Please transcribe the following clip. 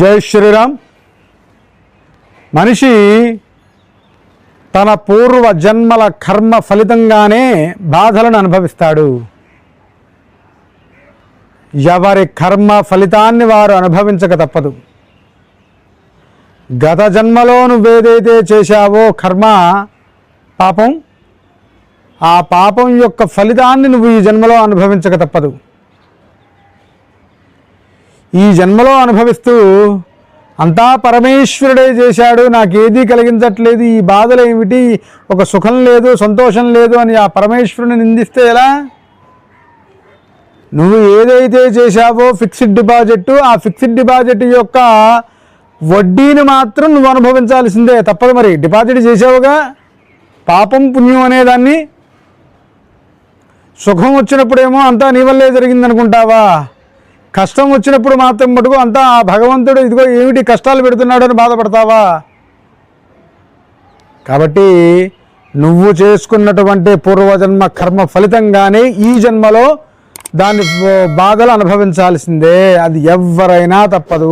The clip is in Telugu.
జై శ్రీరామ్. మనిషి తన పూర్వ జన్మల కర్మ ఫలితంగానే బాధలను అనుభవిస్తాడు. ఎవరి కర్మ ఫలితాన్ని వారు అనుభవించక తప్పదు. గత జన్మలో నువ్వేదైతే చేశావో కర్మ పాపం ఆ పాపం యొక్క ఫలితాన్ని నువ్వు ఈ జన్మలో అనుభవించక తప్పదు. ఈ జన్మలో అనుభవిస్తూ అంతా పరమేశ్వరుడే చేశాడు. నాకేదీ కలిగించట్లేదు. ఈ బాధలు ఏమిటి ఒక సుఖం లేదు సంతోషం లేదు అని ఆ పరమేశ్వరుని నిందిస్తే ఎలా? నువ్వు ఏదైతే చేశావో ఫిక్స్డ్ డిపాజిట్ ఆ ఫిక్స్డ్ డిపాజిట్ యొక్క వడ్డీని మాత్రం నువ్వు అనుభవించాల్సిందే. తప్పదు మరి. డిపాజిట్ చేసావుగా పాపం పుణ్యం అనేదాన్ని? సుఖం వచ్చినప్పుడేమో అంతా నీ వల్లే జరిగిందనుకుంటావా? కష్టం వచ్చినప్పుడు మాత్రం మటుకు అంతా ఆ భగవంతుడు ఇదిగో ఏమిటి కష్టాలు పెడుతున్నాడు అని బాధపడతావా? కాబట్టి నువ్వు చేసుకున్నటువంటి పూర్వజన్మ కర్మ ఫలితంగానే ఈ జన్మలో దాని బాధలు అనుభవించాల్సిందే. అది ఎవరైనా తప్పదు.